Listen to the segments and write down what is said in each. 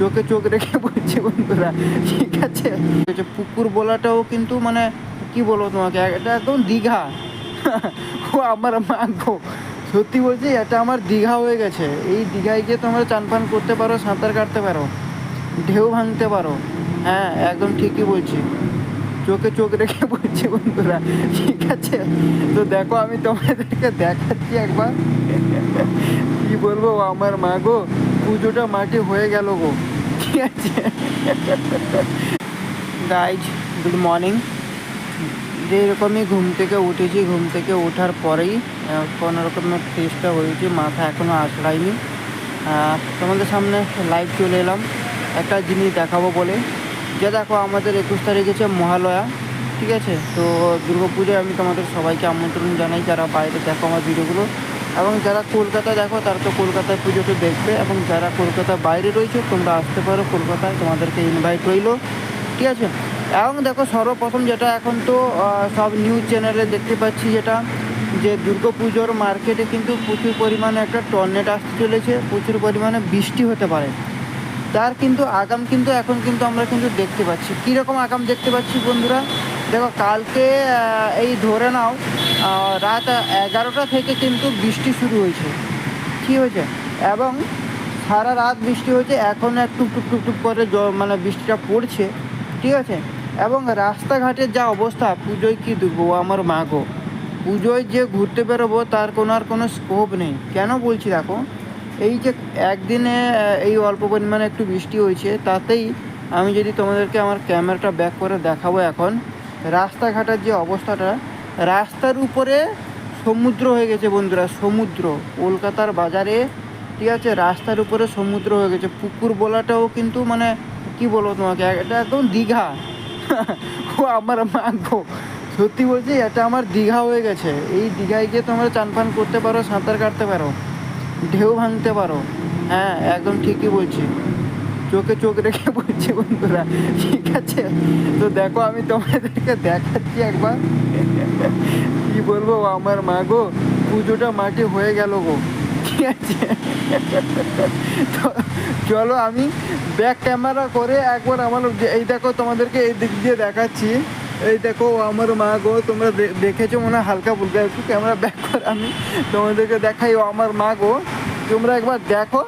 চোখে চোখ রেখে বলছি বন্ধুরা, ঠিক আছে? পুকুর বলাটাও কিন্তু মানে কি বলব তোমাকে, এটা একদম দীঘা। ও আমার মা গো। সত্যি বলছি, এটা আমার দীঘা হয়ে গেছে। এই দীঘায় গিয়ে তোমরা চান পান করতে পারো, সাঁতার কাটতে পারো, ঢেউ ভাঙতে পারো। হ্যাঁ একদম ঠিকই বলছি। চোখে চোখ রেখে বলছি বন্ধুরা, ঠিক আছে? তো দেখো, আমি তোমাদেরকে দেখাচ্ছি একবার। কি বলব আমার মা গো, পুজোটা মাটি হয়ে গেল গো। ঠিক আছে গাইজ গুড মর্নিং যেরকমই ঘুম থেকে উঠেছি, ঘুম থেকে ওঠার পরেই কোনো রকমের টেস্টটা হয়েছে, মাথা এখনও আঁচড়ায়নি। তোমাদের সামনে লাইভ চলে এলাম। একটা জিনিস দেখাবো বলে। যে দেখো, আমাদের একুশ তারিখ হচ্ছে মহালয়া, ঠিক আছে? তো দুর্গাপুজোয় আমি তোমাদের সবাইকে আমন্ত্রণ জানাই, যারা বাইরে দেখো আমার ভিডিওগুলো এবং যারা কলকাতায় দেখো, তারা তো কলকাতায় পুজোটা দেখবে এবং যারা কলকাতার বাইরে রয়েছে, তোমরা আসতে পারো কলকাতায়। তোমাদেরকে ইনভাইট রইল। ঠিক আছে? এবং দেখো, সর্বপ্রথম যেটা এখন তো সব নিউজ চ্যানেলে দেখতে পাচ্ছি যেটা, যে পুজোর মার্কেটে কিন্তু প্রচুর পরিমাণে একটা টর্নেট আসতে চলেছে। প্রচুর পরিমাণে বৃষ্টি হতে পারে। তার কিন্তু আগাম কিন্তু, এখন কিন্তু আমরা কিন্তু দেখতে পাচ্ছি। কীরকম আগাম দেখতে পাচ্ছি বন্ধুরা? দেখো, কালকে এই ধরে নাও রাত এগারোটা থেকে কিন্তু বৃষ্টি শুরু হয়েছে। কী হয়েছে? এবং সারা রাত বৃষ্টি হয়েছে, এখন একটু টুক টুক টুক করে মানে বৃষ্টিটা পড়ছে, ঠিক আছে? এবং রাস্তাঘাটের যা অবস্থা, পুজোয় কী দেখব? আমার মা গো। পুজোয় যে ঘুরতে বেরোবো, তার কোনো আর কোনো স্কোপ নেই। কেন বলছি দেখো? এই যে একদিনে এই অল্প পরিমাণে একটু বৃষ্টি হয়েছে, তাতেই আমি যদি তোমাদেরকে আমার ক্যামেরাটা ব্যাক করে দেখাবো এখন, রাস্তাঘাটের যে অবস্থাটা রাস্তার উপরে সমুদ্র হয়ে গেছে বন্ধুরা, সমুদ্র। কলকাতার বাজারে, ঠিক আছে, রাস্তার উপরে সমুদ্র হয়ে গেছে। পুকুর বলাটাও কিন্তু মানে কি বলব তোমাকে, এটা একদম দীঘা। ও আমার মা গো সত্যি বলছি, এটা আমার দীঘা হয়ে গেছে। এই দীঘায় গিয়ে তোমরা চান পান করতে পারো, সাঁতার কাটতে পারো, ঢেউ ভাঙতে পারো। হ্যাঁ একদম ঠিকই বলছি। চোখে চোখ রেখে বলছি, বন্ধুরা, ঠিক আছে? তো দেখো, আমি তোমাদেরকে দেখাচ্ছি একবার। কি বলব আমার মা গো? পুজোটা মাটি হয়ে গেল গো। ঠিক আছে? তো চলো আমি ব্যাক ক্যামেরা করে একবার আমার এই দেখো তোমাদেরকে এই দিক দিয়ে দেখাচ্ছি। এই দেখো আমার মা গো, তোমরা দেখেছ মনে হয় হালকা ফুলকা, একটু ক্যামেরা ব্যাক করে আমি তোমাদেরকে দেখাই ও আমার মা গো। তোমরা একবার দেখো।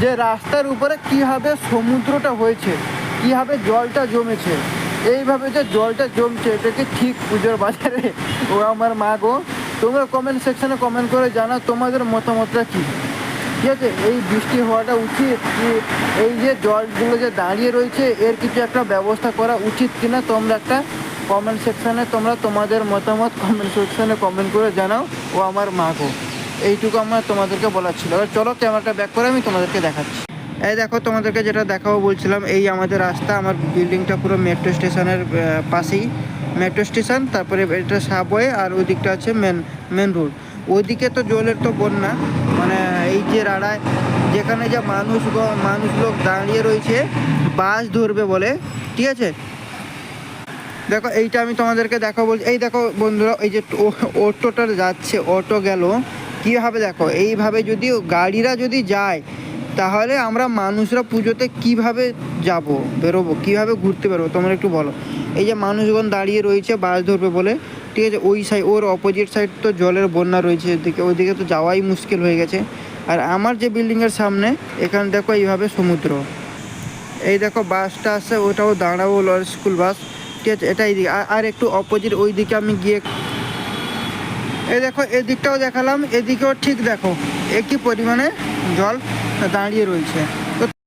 যে রাস্তার উপরে কীভাবে সমুদ্রটা হয়েছে, কীভাবে জলটা জমেছে, এইভাবে যে জলটা জমছে এটাকে ঠিক পুজোর বাজারে? ও আমার মা গো, তোমরা কমেন্ট সেকশনে কমেন্ট করে জানাও, তোমাদের মতামতটা কী? ঠিক আছে, এই বৃষ্টি হওয়াটা উচিত কি, এই যে জলগুলো যে দাঁড়িয়ে রয়েছে, এর কিছু একটা ব্যবস্থা করা উচিত কিনা তোমরা একটা কমেন্ট সেকশনে তোমরা তোমাদের মতামত কমেন্ট সেকশনে কমেন্ট করে জানাও, ও আমার মা গো। এইটুকু আমার তোমাদেরকে বলার ছিল। এবার চলো ক্যামেরাটা ব্যাক করে আমি তোমাদেরকে দেখাচ্ছি। এই দেখো, তোমাদেরকে যেটা দেখাবো বলছিলাম, এই আমাদের রাস্তা, আমার বিল্ডিংটা পুরো মেট্রো স্টেশনের পাশেই। মেট্রো স্টেশন তারপরে এটা সাবওয়ে আর ওই দিকটা আছে মেন মেন রোড ওইদিকে তো জলের তো বন্যা মানে এই যে রাড়ায় যেখানে যে মানুষ মানুষ লোক দাঁড়িয়ে রয়েছে, বাস ধরবে বলে, ঠিক আছে? দেখো, এইটা আমি তোমাদেরকে দেখো বলছি, এই দেখো বন্ধুরা, এই যে অটোটা যাচ্ছে, অটো গেল। কীভাবে দেখো, এইভাবে যদি গাড়িরা যদি যায়, তাহলে আমরা মানুষরা পুজোতে কীভাবে যাব, বেরোবো, কীভাবে ঘুরতে বেরোবো, তোমরা একটু বলো। এই যে মানুষগণ দাঁড়িয়ে রয়েছে, বাস ধরবে বলে, ঠিক আছে, ওই সাইড ওর অপোজিট সাইড তো জলের বন্যা রয়েছে, এদিকে, ওইদিকে তো যাওয়াই মুশকিল হয়ে গেছে। আর আমার যে বিল্ডিংয়ের সামনে, এখানে দেখো এইভাবে সমুদ্র। এই দেখো বাসটা আছে ওটাও দাঁড়াবো স্কুল বাস ঠিক আছে, এটা এইদিকে, আর একটু অপোজিট ওই দিকে আমি গিয়ে এই দেখো এদিকটাও দেখালাম এদিকেও ঠিক দেখো একই পরিমাণে জল দাঁড়িয়ে রয়েছে।